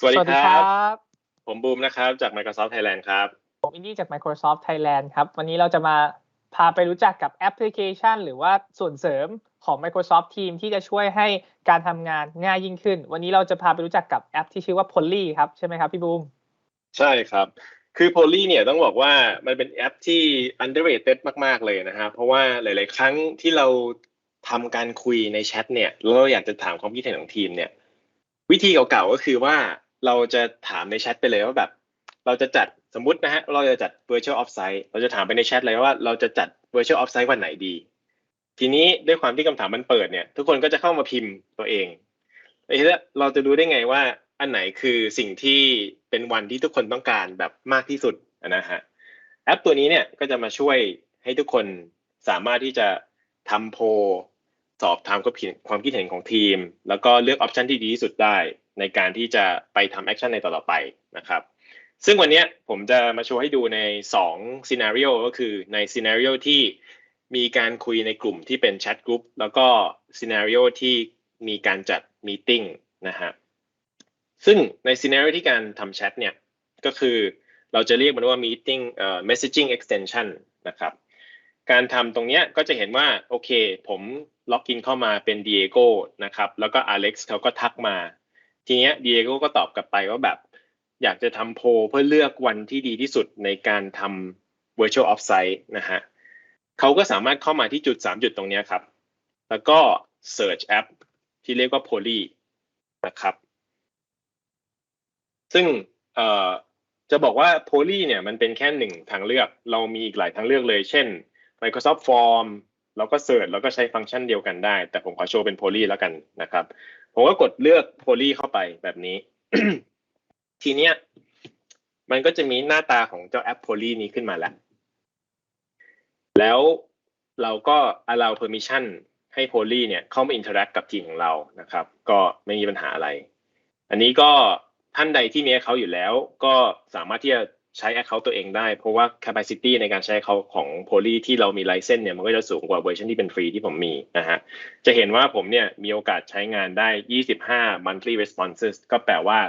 สวัสดีสวัสคดีรัคบรับ ผมบูมนะครับ จาก Microsoft Thailand ครับ ผมอินดี้จาก Microsoft Thailand ครับ วันนี้เราจะมาพาไปรู้จักกับแอปพลิเคชัน หรือว่าส่วนเสริมของ Microsoft Team ที่จะช่วยให้การทำงานง่ายยิ่งขึ้น วันนี้เราจะพาไปรู้จักกับแอปที่ชื่อว่า Polly ครับใช่ไหมครับพี่บูม ใช่ครับ คือ Poly เนี่ยต้องบอกว่ามันเป็นแอปที่ underrated มาก ๆ เลยนะฮะเพราะว่าหลาย ๆ ครั้งที่เราทำการคุยในแชทเนี่ยแล้วเราอยากจะถามความคิดเห็นของทีมเนี่ยวิธีเก่าๆก็คือว่า เราจะถามในแชทไปเลยว่าแบบ เราจะจัดสมมตินะฮะเราจะจัด virtual offsite เราจะถามไปในแชทเลยว่าเราจะจัด virtual offsite วันไหนดี ทีนี้ด้วยความที่คำถามมันเปิดเนี่ย ทุกคนก็จะเข้ามาพิมพ์ตัวเองเอ้ยแล้วเราจะรู้ได้ไงว่าอันไหนคือสิ่งที่เป็นวันที่ทุกคนต้องการแบบมากที่สุดนะฮะแอปตัวนี้เนี่ยก็จะมาช่วยให้ทุกคนสามารถที่จะทำโพสอบถามความคิดเห็นของทีม แล้วก็เลือกออปชันที่ดีที่สุดได้ ในการที่จะไปทำแอคชั่นในต่อๆไปนะครับ ซึ่งวันนี้ผมจะมาโชว์ให้ดูใน2ซีนารีโอก็คือในซีนารีโอที่มีการคุยในกลุ่มที่เป็นแชทกลุ่มแล้วก็ซีนารีโอที่มีการจัดมีติ้งนะฮะซึ่งในซีนารีโอที่การทำแชทเนี่ยก็คือเราจะเรียกมันว่า meeting เอ่อ messaging extension นะครับ การทำตรงเนี้ยก็จะเห็นว่าโอเค ผมล็อกอินเข้ามาเป็น Diego นะครับ แล้วก็ Alex เขาก็ทักมา ทีเนี้ย Diego ก็ตอบกลับไปว่าแบบ อยากจะทำโพเพื่อเลือกวันที่ดีที่สุดในการทำ virtual offsite นะฮะเขาก็สามารถเข้ามาที่จุด 3 จุดตรงเนี้ยครับ แล้วก็ search app ที่เรียกว่า Poly นะครับ ซึ่งจะบอกว่า Poly เนี่ยมันเป็นแค่หนึ่งทางเลือก เรามีอีกหลายทางเลือกเลย เช่น Microsoft Form เราก็เสิร์ชแล้วก็ใช้ฟังก์ชันเดียวกันได้ แต่ผมขอโชว์เป็น Poly แล้วกันนะครับ ผมก็กดเลือก Poly เข้าไปแบบนี้ ทีเนี้ย มันก็จะมีหน้าตาของเจ้าแอป Poly นี้ขึ้นมาแล้ว แล้วเราก็ allow permission ให้ Poly เนี่ยเข้ามา interact กับทีมของเรานะครับ ก็ไม่มีปัญหาอะไร อันนี้ก็ท่านใดที่มี account อยู่แล้ว ก็สามารถที่จะ ใช้ account ตัวเองได้ เพราะว่า capacity ในการใช้ account ของ Poly ที่เรามี license เนี่ยมันก็จะสูงกว่าเวอร์ชันที่เป็นฟรีที่ผมมีนะฮะจะเห็นว่าผมเนี่ยมีโอกาสใช้งานได้ 25 monthly responses ก็แปลว่า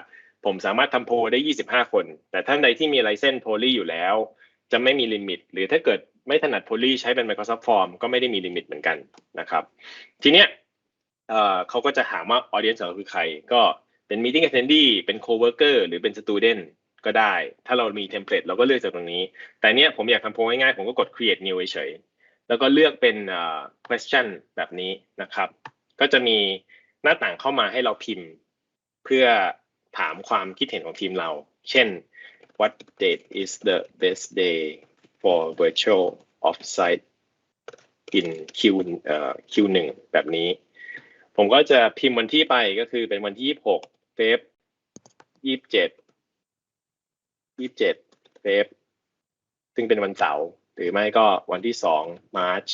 ผมสามารถทำโพลได้ 25 คน แต่ท่านใดที่มี license Poly อยู่แล้ว จะไม่มีลิมิต หรือถ้าเกิดไม่ถนัด Poly ใช้เป็น Microsoft Form ก็ไม่ได้มีลิมิตเหมือนกันนะครับ ทีเนี้ยเขาก็จะหามว่า audience ของเราคือใคร ก็เป็น meeting attendee เป็น coworker หรือเป็น student ก็ได้ ถ้าเรามีเทมเพลตเราก็เลือกจากตรงนี้ แต่เนี้ยผมอยากทำโพลง่ายๆผมก็กด create new เฉยแล้วก็เลือกเป็น question แบบนี้นะครับ ก็จะมีหน้าต่างเข้ามาให้เราพิมพ์ เพื่อถามความคิดเห็นของทีมเรา เช่น what date is the best day for virtual offsite in Q เอ่อ Q1 แบบนี้ ผมก็จะพิมพ์วันที่ไปก็คือเป็นวันที่ 26 เฟบ27 27เฟบซึ่งเป็นวันเสาร์หรือไม่ก็วันที่2มาร์ช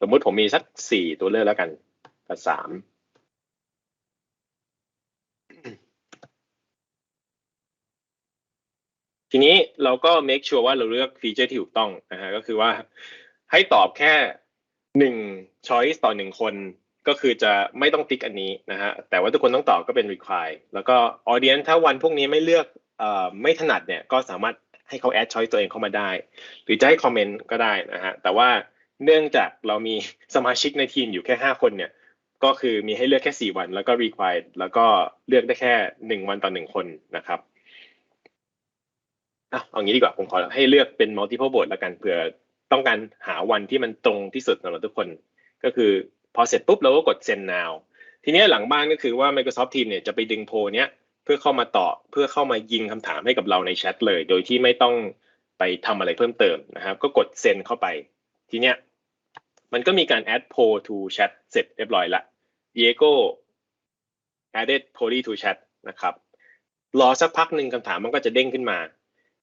สมมุติผมมีสัก4ตัวเลือกแล้วกันกับ3ทีนี้เราก็ make sure ว่าเราเลือกฟีเจอร์ที่ถูกต้องนะฮะก็คือว่าให้ตอบแค่หนึ่ง choice ต่อหนึ่งคน ก็คือจะไม่ต้องติ๊กอันนี้นะฮะแต่ว่าทุกคนต้องตอบก็เป็น require แล้วก็ audience ถ้าวันพวกนี้ไม่เลือกเอ่อไม่ถนัดเนี่ยก็สามารถให้เขา add choice ตัวเองเข้ามาได้ หรือจะให้คอมเมนต์ก็ได้นะฮะแต่ว่าเนื่องจากเรามีสมาชิกในทีมอยู่แค่ 5 คนเนี่ยก็คือมีให้เลือกแค่ 4 วัน แล้วก็ require แล้วก็เลือกได้แค่ 1 วันต่อ 1 คนนะครับอะเอางี้ดีกว่าผมขอให้เลือกเป็น multiple vote แล้วกันเผื่อต้องการหาวันที่มันตรงที่สุดสำหรับทุกคน ก็คือ พอเสร็จปุ๊บเราก็กด send now ทีนี้หลังบ้านก็คือว่า Microsoft Teams เนี่ยจะไปดึงโพลเนี้ยเพื่อเข้ามาตอบเพื่อเข้ามายิงคำถามให้กับเราในแชทเลย โดยที่ไม่ต้องไปทำอะไรเพิ่มเติมนะครับ ก็กด send เข้าไป ทีเนี้ยมันก็มีการ add poll to chat เสร็จเรียบร้อยละ Diego added poll to chat นะครับรอสักพักหนึ่งคำถามมันก็จะเด้งขึ้นมา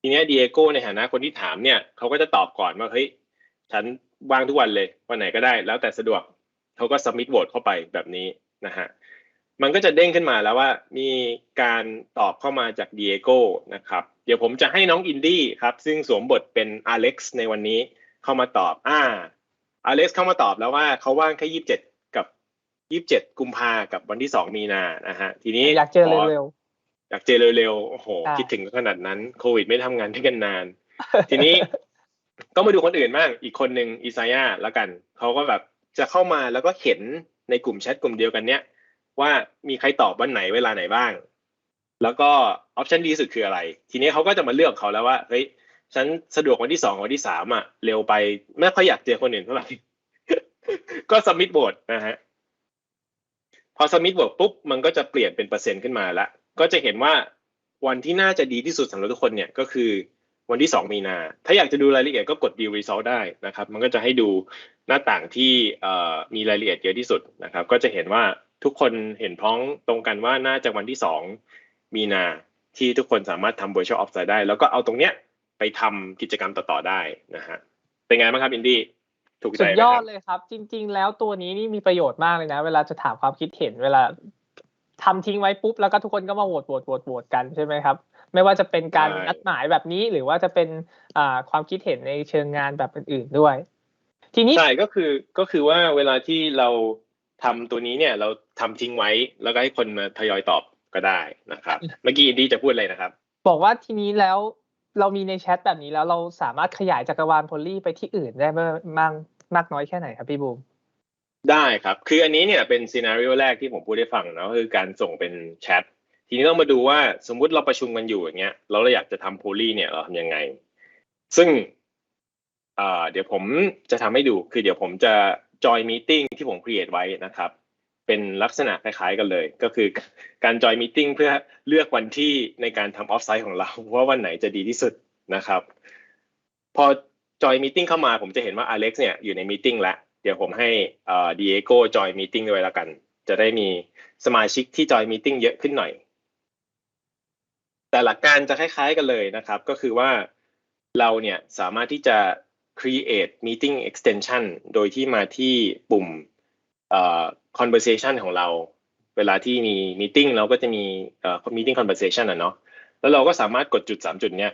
ทีเนี้ยดีเอโกในฐานะคนที่ถามเนี่ยเขาก็จะตอบก่อนว่าเฮ้ยฉันว่างทุกวันเลยวันไหนก็ได้ แล้วแต่สะดวก เขาก็สมิธโหวตเข้าไปแบบนี้นะฮะมันก็จะเด้งขึ้นมาแล้วว่ามีการตอบเข้ามาจากดีเอโก้นะครับเดี๋ยวผมจะให้น้องอินดี้ครับ ซึ่งสวมบทเป็นอเล็กซ์ในวันนี้เข้ามาตอบอ่าอเล็กซ์เข้ามาตอบแล้วว่าเขาว่างแค่ยี่สิบเจ็ดกับยี่สิบเจ็ดกุมภากับวันที่สองมีนานะฮะทีนี้อยากเจอขเร็วอยากเจอเร็วๆโอ้โหคิดถึงขนาดนั้นโควิดไม่ทำงานด้วยกันนาน ทีนี้ก็มาดูคนอื่นบ้างอีกคนหนึ่งอิซายาแล้วกันเขาก็แบบ จะเข้ามาแล้วก็เห็นในกลุ่มแชทกลุ่มเดียวกันเนี้ยว่ามีใครตอบวันไหนเวลาไหนบ้าง แล้วก็ออปชันดีสุดคืออะไร ทีนี้เขาก็จะมาเลือกเขาแล้วว่าเฮ้ยฉันสะดวกวันที่สองวันที่สามอะเร็วไปไม่ค่อยอยากเจอคนอื่นเท่าไหร่ก็สมิธโหวตนะฮะพอสมิธโหวตปุ๊บมันก็จะเปลี่ยนเป็นเปอร์เซ็นต์ขึ้นมาละก็จะเห็นว่าวันที่น่าจะดีที่สุดสำหรับทุกคนเนี่ยก็คือวันที่สองมีนา ถ้าอยากจะดูรายละเอียดก็กด view result ได้นะครับ มันก็จะให้ดู หน้าต่างที่มีรายละเอียดเยอะที่สุดนะครับ ก็จะเห็นว่าทุกคนเห็นพ้องตรงกันว่าน่าจะวันที่สองมีนาที่ทุกคนสามารถทำ virtual offsite ได้ แล้วก็เอาตรงเนี้ยไปทำกิจกรรมต่อๆได้นะฮะเป็นไงบ้างครับอินดี้ถูกใจสุดยอดเลยครับ จริง ๆ แล้วตัวนี้นี่มีประโยชน์มากเลยนะ เวลาจะถามความคิดเห็นเวลาทำทิ้งไว้ปุ๊บแล้วก็ทุกคนก็มาโหวตโหวตโหวตโหวตกันใช่ไหมครับไม่ว่าจะเป็นการนัดหมายแบบนี้หรือว่าจะเป็นอ่าความคิดเห็นในเชิงงานแบบอื่นๆด้วย ทีนี้ใช่ก็คือก็คือว่าเวลาที่เราทำตัวนี้เนี่ย เราทำทิ้งไว้แล้วก็ให้คนมาทยอยตอบก็ได้นะครับ เมื่อกี้อินดี้จะพูดอะไรนะครับ บอกว่าทีนี้แล้วเรามีในแชทแบบนี้แล้วเราสามารถขยายจักรวาลโพลี่ไปที่อื่นได้มากมากน้อยแค่ไหนครับพี่บูมได้ครับ คืออันนี้เนี่ยเป็นซีนารีโอแรกที่ผมพูดให้ฟังนะคือการส่งเป็นแชท ทีนี้ต้องมาดูว่าสมมุติเราประชุมกันอยู่อย่างเงี้ยเราเราอยากจะทำโพลี่เนี่ยเราทำยังไง ซึ่ง เดี๋ยวผมจะทำให้ดู คือเดี๋ยวผมจะจอยมีติ้งที่ผมครีเอทไว้นะครับ เป็นลักษณะคล้ายๆกันเลย ก็คือการจอยมีติ้งเพื่อเลือกวันที่ในการทำออฟไซต์ของเรา ว่าวันไหนจะดีที่สุดนะครับ พอจอยมีติ้งเข้ามาผมจะเห็นว่าอเล็กซ์เนี่ยอยู่ในมีติ้งแล้ว เดี๋ยวผมให้ดีเอโก้จอยมีติ้งด้วยแล้วกัน จะได้มีสมาชิกที่จอยมีติ้งเยอะขึ้นหน่อย แต่หลักการจะคล้ายๆกันเลยนะครับ ก็คือว่าเราเนี่ยสามารถที่จะ create meeting extension โดยที่มาที่ปุ่ม conversation ของเรา เวลาที่มี meeting เราก็จะมี meeting conversation อะเนาะแล้วเราก็สามารถกดจุดสามจุดเนี้ย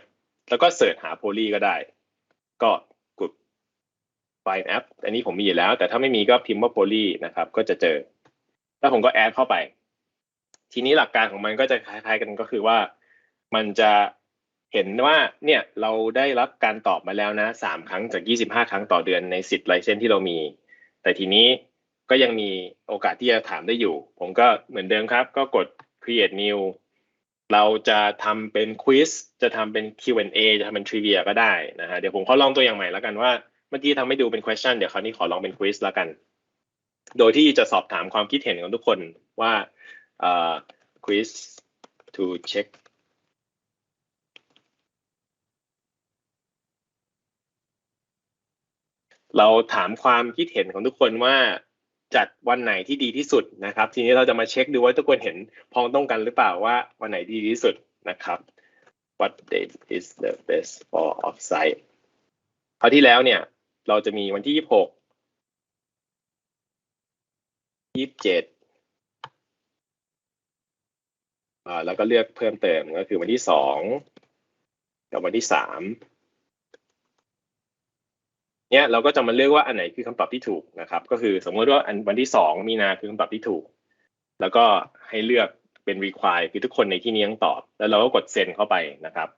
แล้วก็เสิร์ชหา poly ก็ได้ ก็กด find app อันนี้ผมมีอยู่แล้ว แต่ถ้าไม่มีก็พิมพ์ว่า poly นะครับ ก็จะเจอ แล้วผมก็แอดเข้าไป ทีนี้หลักการของมันก็จะคล้ายๆกันก็คือว่า มันจะ เห็นว่าเนี่ยเราได้รับการตอบมาแล้วนะสามครั้งจากยี่สิบห้าครั้งต่อเดือนในสิทธิ์ไลเซนที่เรามี แต่ทีนี้ก็ยังมีโอกาสที่จะถามได้อยู่ ผมก็เหมือนเดิมครับ ก็กด create new เราจะทำเป็นควิสจะทำเป็น Q&A จะทำเป็น trivia ก็ได้นะฮะเดี๋ยวผมขอลองตัวอย่างใหม่แล้วกันว่า เมื่อกี้ทำให้ดูเป็น question เดี๋ยวคราวนี้ขอลองเป็นควิสแล้วกัน โดยที่จะสอบถามความคิดเห็นของทุกคนว่า quiz to check เราถามความคิดเห็นของทุกคนว่าจัดวันไหนที่ดีที่สุดนะครับ ทีนี้เราจะมาเช็คดูว่าทุกคนเห็นพ้องต้องกันหรือเปล่าว่าวันไหนดีที่สุดนะครับ What date is the best for offsite คราวที่แล้วเนี่ย เราจะมีวันที่ยี่สิบหกยี่สิบเจ็ดแล้วก็เลือกเพิ่มเติมก็คือวันที่สองกับวันที่สาม เนี่ยเราก็จะมาเลือกว่าอันไหนคือคำตอบที่ถูกนะครับ ก็คือสมมติว่าอันวันที่สองมีนาคือคำตอบที่ถูก แล้วก็ให้เลือกเป็น require คือทุกคนในที่นี้ต้องตอบ แล้วเราก็กดเซ็นเข้าไปนะครับ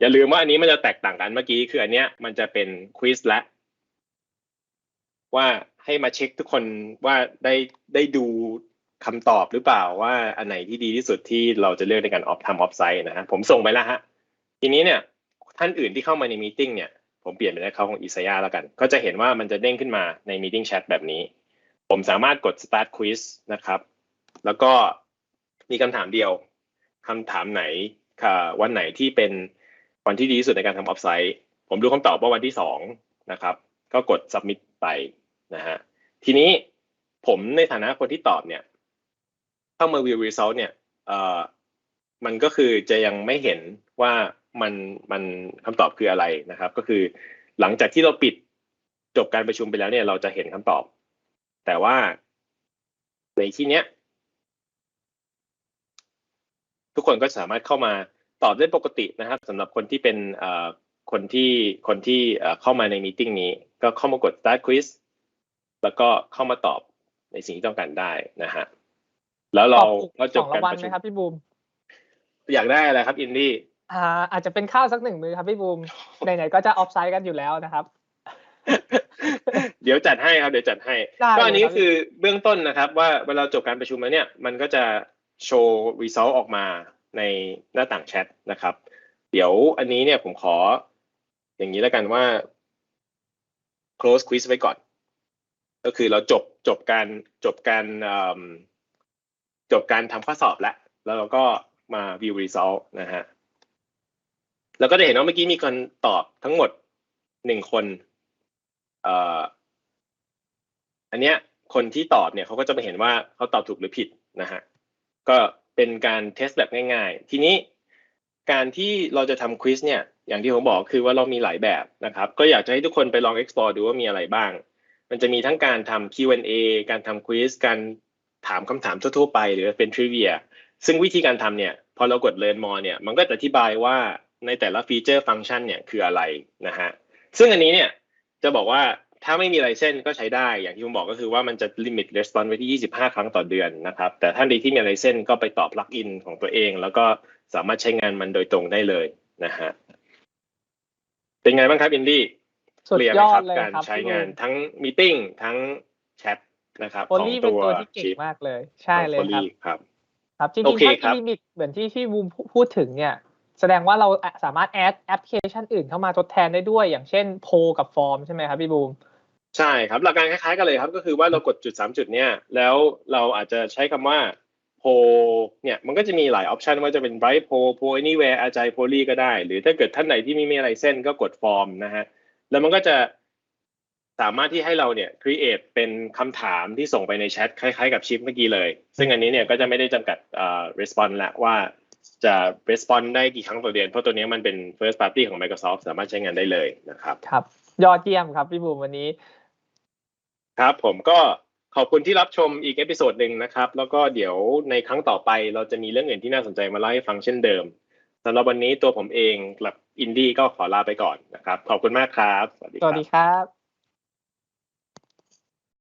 อย่าลืมว่าอันนี้มันจะแตกต่างกันเมื่อกี้คืออันเนี้ยมันจะเป็นควิสและว่าให้มาเช็คทุกคนว่าได้ได้ดูคำตอบหรือเปล่าว่าอันไหนที่ดีที่สุดที่เราจะเลือกในการออฟทำออฟไซต์นะฮะผมส่งไปแล้วฮะทีนี้เนี่ยท่านอื่นที่เข้ามาในมีติ้งเนี่ย ผมเปลี่ยนเป็นเขาของอิสยาแล้วกัน ก็จะเห็นว่ามันจะเด้งขึ้นมาใน Meeting Chat แบบนี้ ผมสามารถกด Start Quiz นะครับ แล้วก็มีคำถามเดียวคำถามไหนวันไหนที่เป็นวันที่ดีที่สุดในการทำออฟไซต์ผมดูคำตอบว่าวันที่สองนะครับ ก็กด Submit ไปนะฮะทีนี้ผมในฐานะคนที่ตอบเนี่ย เข้ามา View Result เนี่ยเอ่อมันก็คือจะยังไม่เห็นว่า มันมันคำตอบคืออะไรนะครับ ก็คือหลังจากที่เราปิดจบการประชุมไปแล้วเนี่ย เราจะเห็นคำตอบ แต่ว่าในที่เนี้ย ทุกคนก็สามารถเข้ามาตอบได้ปกตินะครับสำหรับคนที่เป็นคนที่คนที่เข้ามาในมีติ้งนี้ ก็เข้ามากด start quiz แล้วก็เข้ามาตอบในสิ่งที่ต้องการได้นะฮะแล้วเราก็จบการประชุมครับพี่บูมอยากได้อะไรครับอินดี้ อ่าอาจจะเป็นข้าวสักหนึ่งมือครับพี่บูมไหนๆก็จะออฟไซด์กันอยู่แล้วนะครับ เดี๋ยวจัดให้ครับเดี๋ยวจัดให้ได้ก็อันนี้เลยครับคือเบื้องต้นนะครับ ว่าเวลาจบการประชุมแล้วเนี่ย มันก็จะโชว์ result ออกมาในหน้าต่างแชทนะครับ เดี๋ยวอันนี้เนี่ยผมขอ อย่างนี้แล้วกันว่า close quiz ไว้ก่อน ก็คือเราจบจบการจบการเอิ่มจบการทำข้อสอบแล้ว แล้วเราก็มา view result นะฮะ แล้วก็จะเห็นว่าเมื่อกี้มีคนตอบทั้งหมดหนึ่งคนเอ่ออันเนี้ยคนที่ตอบเนี่ยเขาก็จะไปเห็นว่าเขาตอบถูกหรือผิดนะฮะก็เป็นการเทสแบบง่าย ๆ ทีนี้การที่เราจะทำควิสเนี่ยอย่างที่ผมบอกคือว่าเรามีหลายแบบนะครับ ก็อยากจะให้ทุกคนไปลอง explore ดูว่ามีอะไรบ้าง มันจะมีทั้งการทำ Q&A การทำควิสการถามคำถามทั่วๆไป หรือเป็น trivia ซึ่งวิธีการทำเนี่ย พอเรากด learn more เนี่ย มันก็จะอธิบายว่า ในแต่ละฟีเจอร์ฟังก์ชันเนี่ยคืออะไรนะฮะซึ่งอันนี้เนี่ยจะบอกว่าถ้าไม่มีไลเซนก็ใช้ได้อย่างที่ผมบอกก็คือว่ามันจะลิมิต response ไว้ที่ 25 ครั้งต่อเดือนนะครับ แต่ท่านใดที่มีไลเซนก็ไปต่อ plug in ของตัวเอง แล้วก็สามารถใช้งานมันโดยตรงได้เลยนะฮะเป็นไงบ้างครับอินดี้สุดเคลียร์ยไหมอครัดเลยการครับใช้พี่บูงานมทั้งมีติ้งทั้งแชทนะครับโอของลี่เป็ตันวตัวที่เก่ง Chip มากเลย ใช่เลยของครับ Poly ครับ ครับจริโองเคๆครัถ้าบลิมิตเหมือนที่พี่บูมพูดถึงเนี่ย แสดงว่าเราสามารถแอดแอปพลิเคชันอื่นเข้ามาทดแทนได้ด้วย อย่างเช่นโพกับฟอร์มใช่ไหมครับพี่บูมใช่ครับ หลักการคล้ายๆกันเลยครับ ก็คือว่าเรากดจุดสามจุดเนี่ยแล้วเราอาจจะใช้คำว่าโพเนี่ยมันก็จะมีหลายออปชันว่าจะเป็น bright โพโพ anywhere อาจายโพลีก็ได้ หรือถ้าเกิดท่านไหนที่ไม่มีอะไรเส้นก็กดฟอร์มนะฮะแล้วมันก็จะสามารถที่ให้เราเนี่ย create เป็นคำถามที่ส่งไปในแชทคล้ายๆกับชิปเมื่อกี้เลย ซึ่งอันนี้เนี่ยก็จะไม่ได้จำกัดอ่อ response ละว่า จะ response ได้กี่ครั้งต่อเดือน เพราะตัวนี้มันเป็น first party ของ Microsoft สามารถใช้งานได้เลยนะครับครับ ยอดเยี่ยมครับพี่บูมวันนี้ ครับผมก็ขอบคุณที่รับชมอีกเอพิโซดหนึ่งนะครับ แล้วก็เดี๋ยวในครั้งต่อไปเราจะมีเรื่องอื่นที่น่าสนใจมาเล่าให้ฟังเช่นเดิมสำหรับวันนี้ตัวผมเองกับอินดี้ก็ขอลาไปก่อนนะครับ ขอบคุณมากครับ สวัสดีสควัรัสบดีครับ